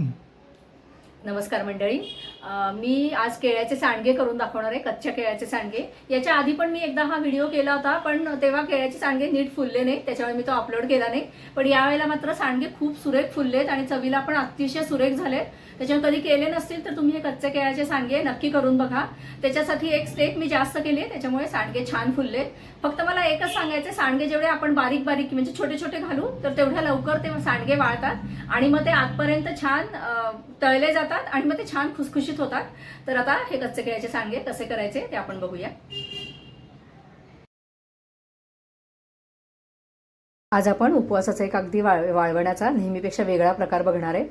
Mm. नमस्कार मंडळी. मी आज केळ्याचे सांडगे करून दाखवणार आहे कच्च्या केळ्याचे सांडगे. याच्या आधी पण मी एकदा हा व्हिडिओ केला होता पण तेव्हा केळ्याचे सांडगे नीट फुलले नाही त्याच्यामुळे मी तो अपलोड केला नाही. पण यावेळेला मात्र सांडगे खूप सुरेख फुललेत आणि चवीला पण अतिशय सुरेख झालेत. त्याच्यामुळे कधी केले नसतील तर तुम्ही हे कच्च्या केळ्याचे सांडगे नक्की करून बघा. त्याच्यासाठी एक स्टेप मी जास्त केली आहे त्याच्यामुळे सांडगे छान फुलले फक्त मला एकच सांगायचं सांडगे जेवढे आपण बारीक बारीक म्हणजे छोटे छोटे घालू तर तेवढ्या लवकर ते सांडगे वाळतात. आणि मग ते आतपर्यंत छान तळले जातात. आणि मग ते छान खुसखुशीत होतात. तर आता हे कच्चे केळ्याचे सांगे कसे करायचे ते आपण बघूया. आज आपण उपवासाचा एक अगदी वाळ वाळवण्याचा नेहमीपेक्षा वेगळा प्रकार बघणार आहे.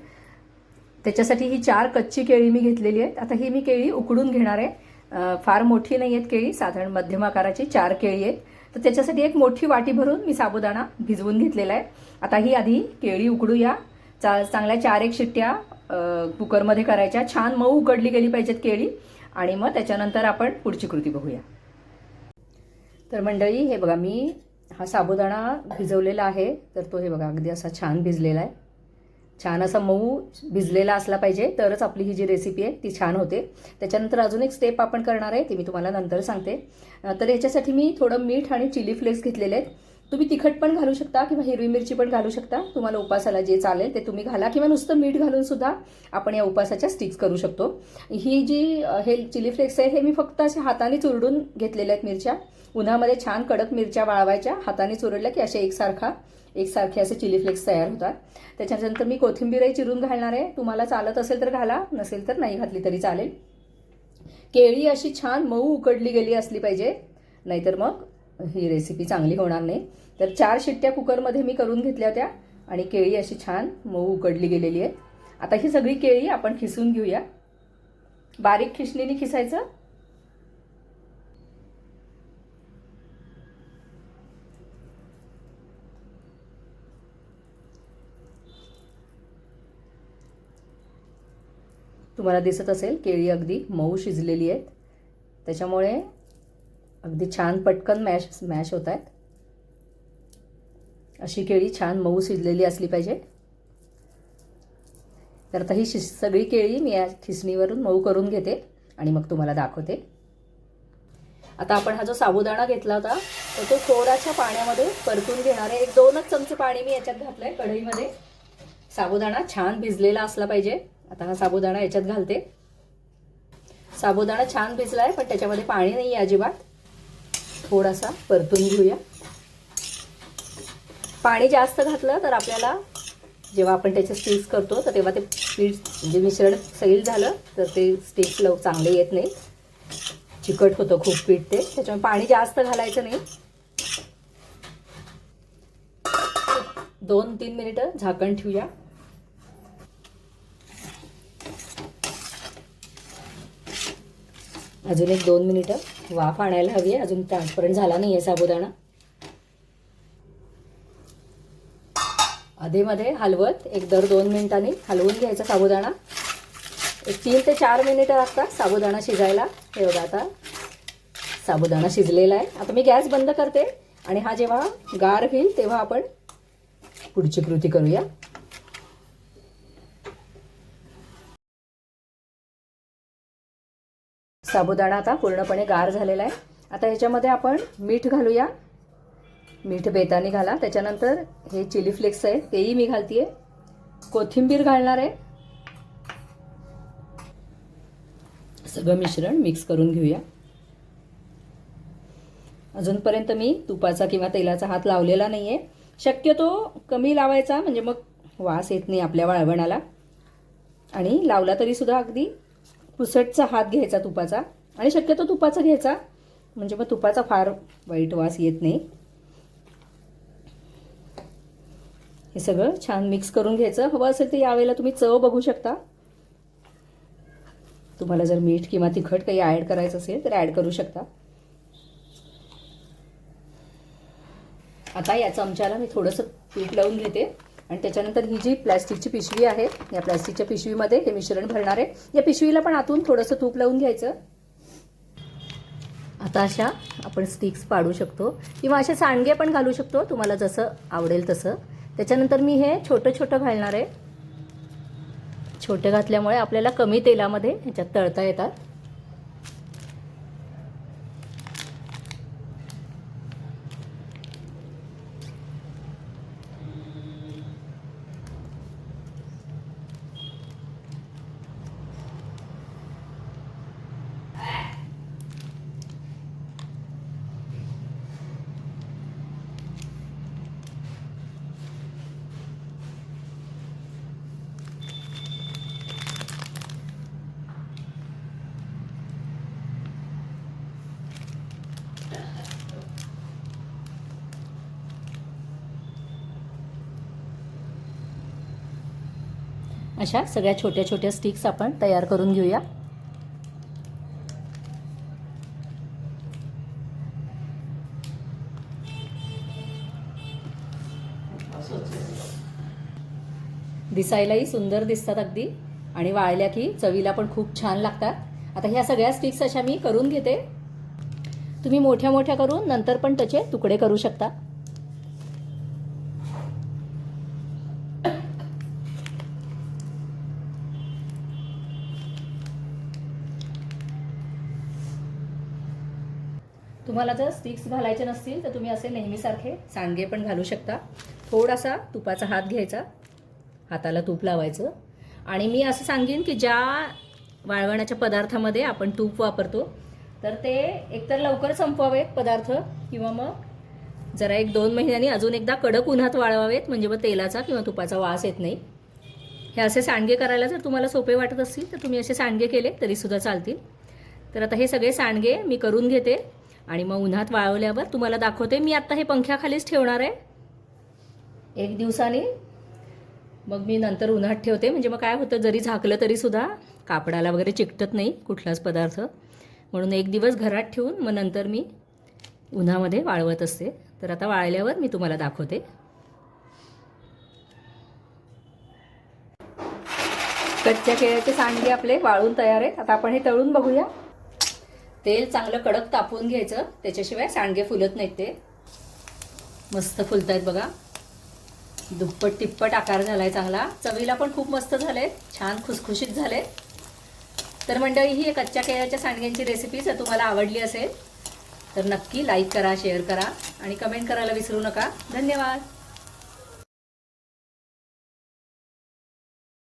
त्याच्यासाठी ही चार कच्ची केळी मी घेतलेली आहेत. आता ही मी केळी उकडून घेणार आहे. फार मोठी नाही आहेत केळी साधारण मध्यम आकाराची चार केळी आहेत. तर त्याच्यासाठी एक मोठी वाटी भरून मी साबुदाणा भिजवून घेतलेला आहे. आता ही आधी केळी उकडूया. चा चांगल्या चार एक शिट्ट्या कुकरमध्ये करायच्या. छान मऊ उकडली गेली पाहिजेत केळी. आणि मग त्याच्यानंतर आपण पुढची कृती बघूया. तर मंडळी हे बघा मी हा साबुदाणा भिजवलेला आहे. तर तो हे बघा अगदी असा छान भिजलेला आहे. छान असा मऊ भिजलेला असला पाहिजे तरच आपली ही जी रेसिपी आहे ती छान होते. त्याच्यानंतर अजून एक स्टेप आपण करणार आहे ती मी तुम्हाला नंतर सांगते. तर याच्यासाठी मी थोडं मीठ आणि चिली फ्लेक्स घेतलेले आहेत. तुम्ही तिखट पण घालू शकता किंवा हिरवी मिरची पण घालू शकता. तुम्हाला उपासाला जे चालेल ते तुम्ही घाला किंवा नुसतं मीठ घालून सुद्धा आपण या उपासाच्या स्टिक्स करू शकतो. ही जी हे चिली फ्लेक्स आहे हे मी फक्त असे हाताने चुरडून घेतलेल्या आहेत मिरच्या. उन्हामध्ये छान कडक मिरच्या वाळवायच्या हाताने चुरडल्या की असे एकसारखा एकसारखे असे चिली फ्लेक्स तयार होतात. त्याच्यानंतर मी कोथिंबीरही चिरून घालणार आहे. तुम्हाला चालत असेल तर घाला नसेल तर नाही घातली तरी चालेल. केळी अशी छान मऊ उकडली गेली असली पाहिजे. नाहीतर मग ही रेसिपी चांगली होणार नाही. तर चार शिट्ट्या कुकरमध्ये मी करून घेतल्या होत्या आणि केळी अशी छान मऊ उकडली गेलेली आहे. आता ही सगळी केळी आपण खिसून घेऊया. बारीक खिसणीने खिसायचं. तुम्हाला दिसत असेल केळी अगदी मऊ शिजलेली आहेत. त्याच्यामुळे अगदी छान पटकन मॅश मॅश होत आहेत. अशी केळी छान मऊ शिजलेली असली पाहिजे. तर आता ही शि सगळी केळी मी या खिसणीवरून मऊ करून घेते आणि मग तुम्हाला दाखवते. आता आपण हा जो साबुदाणा घेतला होता तर तो खोराच्या पाण्यामध्ये परतून घेणार आहे एक दोनच चमचे पाणी मी याच्यात घातलं आहे कढईमध्ये. साबुदाणा छान भिजलेला असला पाहिजे. आता हा साबुदाणा याच्यात घालते. साबुदाणा छान भिजला आहे पण त्याच्यामध्ये पाणी नाही आहे अजिबात. थोडासा परतून घेऊया. पाणी जास्त घातलं तर आपल्याला जेव्हा आपण त्याचे स्टिक्स करतो तर तेव्हा ते पीठ म्हणजे मिश्रण सैल झालं तर ते स्टिक्स लव चांगले येत नाही चिकट होतं खूप पीठ ते त्याच्यामुळे पाणी जास्त घालायचं नाही. दोन तीन मिनिटं झाकण ठेवूया. अजून एक दोन मिनिटं वाफ आणायला हवी आहे. अजून ट्रान्सपरंट झाला नाही आहे साबुदाणा. अधेमध्ये हलवत एक दर दोन मिनिटांनी हलवून घ्यायचा साबुदाणा. एक तीन ते चार मिनिटं लागतात साबुदाणा शिजायला. हे बघा आता. साबुदाणा शिजलेला आहे. आता मी गॅस बंद करते आणि हा जेव्हा गार होईल तेव्हा आपण पुढची कृती करूया. साबुदाणा आता पूर्णपणे गार झालेला आहे. आता ह्याच्यामध्ये आपण मीठ घालूया. मीठ बेताने घाला. त्याच्यानंतर हे चिली फ्लेक्स आहे तेही मी घालतीये. कोथिंबीर घालणार आहे. सगळं मिश्रण मिक्स करून घेऊया. अजूनपर्यंत मी तुपाचा किंवा तेलाचा हात लावलेला नाही आहे शक्यतो कमी लावायचा म्हणजे मग वास येत नाही आपल्या वाळवणाला. आणि लावला तरीसुद्धा अगदी पुसटचा हात घ्यायचा तुपाचा. आणि शक्यतो तुपाचा घ्यायचा. म्हणजे मग तुपाचा फार वाईट वास येत नाही. हे सगळं छान मिक्स करून घ्यायचं. हवं असेल तर यावेळेला तुम्ही चव बघू शकता. तुम्हाला जर मीठ किंवा तिखट काही ॲड करायचं असेल तर ॲड करू शकता. आता या चमच्याला मी थोडंसं पीठ लावून घेते. आणि त्याच्यानंतर ही जी प्लॅस्टिकची पिशवी आहे या प्लॅस्टिकच्या पिशवीमध्ये हे मिश्रण भरणार आहे. या पिशवीला पण आतून थोडंसं तूप लावून घ्यायचं. आता अशा आपण स्टिक्स पाडू शकतो. किंवा असे सांडगे पण घालू शकतो तुम्हाला जसं आवडेल तसं. त्याच्यानंतर मी हे छोटं छोटं घालणार आहे. छोटं घातल्यामुळे आपल्याला कमी तेलामध्ये ह्याच्यात तळता येतात. अशा सगळ्या छोट्या छोट्या स्टिक्स आपण तयार करून घेऊया. दिसायलाही सुंदर दिसतात अगदी. आणि वाळल्या की चवीला पण खूप छान लागतात. आता ह्या सगळ्या स्टिक्स अशा मी करून घेते. तुम्ही मोठ्या मोठ्या करून नंतर पण त्याचे तुकडे करू शकता. तुम्हाला जर स्टिक्स घालायचे नसतील तर तुम्ही असे नेहमीसारखे सांगे पण घालू शकता. थोडासा तुपाचा हात घ्यायचा. हाताला तूप लावायचं. आणि मी असं सांगेन की ज्या वाळवण्याच्या पदार्थामध्ये आपण तूप वापरतो तर ते एकतर लवकर संपवावेत पदार्थ किंवा मग जरा एक दोन महिन्यांनी अजून एकदा कडक उन्हात वाळवावेत म्हणजे मग तेलाचा किंवा तुपाचा वास येत नाही. हे असे सांडगे करायला जर तुम्हाला सोपे वाटत असतील तर तुम्ही असे सांडगे केले तरीसुद्धा चालतील. तर आता हे सगळे सांडगे मी करून घेते आणि मग उन्हात वाळवल्यावर तुम्हाला दाखवते मी आत्ता हे पंख्याखालीच ठेवणार आहे. एक दिवसाने. मग मी नंतर उन्हात ठेवते म्हणजे मग काय होतं जरी झाकलं तरीसुद्धा कापडाला वगैरे चिकटत नाही कुठलाच पदार्थ. म्हणून एक दिवस घरात ठेवून मग नंतर मी उन्हामध्ये वाळवत असते. तर आता वाळल्यावर मी तुम्हाला दाखवते. कच्च्या केळ्याचे सांडगे आपले वाळून तयार आहेत. आता आपण हे तळून बघूया. तेल चांगलं कडक तापवून घ्यायचं. त्याच्याशिवाय सांडगे फुलत नाहीत ते. मस्त फुलत आहेत बघा. दुप्पट तिप्पट आकार झाला आहे चांगला. चवीला पण खूप मस्त झाले छान खुसखुशीत झाले तर मंडळी ही कच्च्या केळ्याच्या सांडग्यांची रेसिपी जर तुम्हाला आवडली असेल तर नक्की लाईक करा शेअर करा आणि कमेंट करायला विसरू नका. धन्यवाद.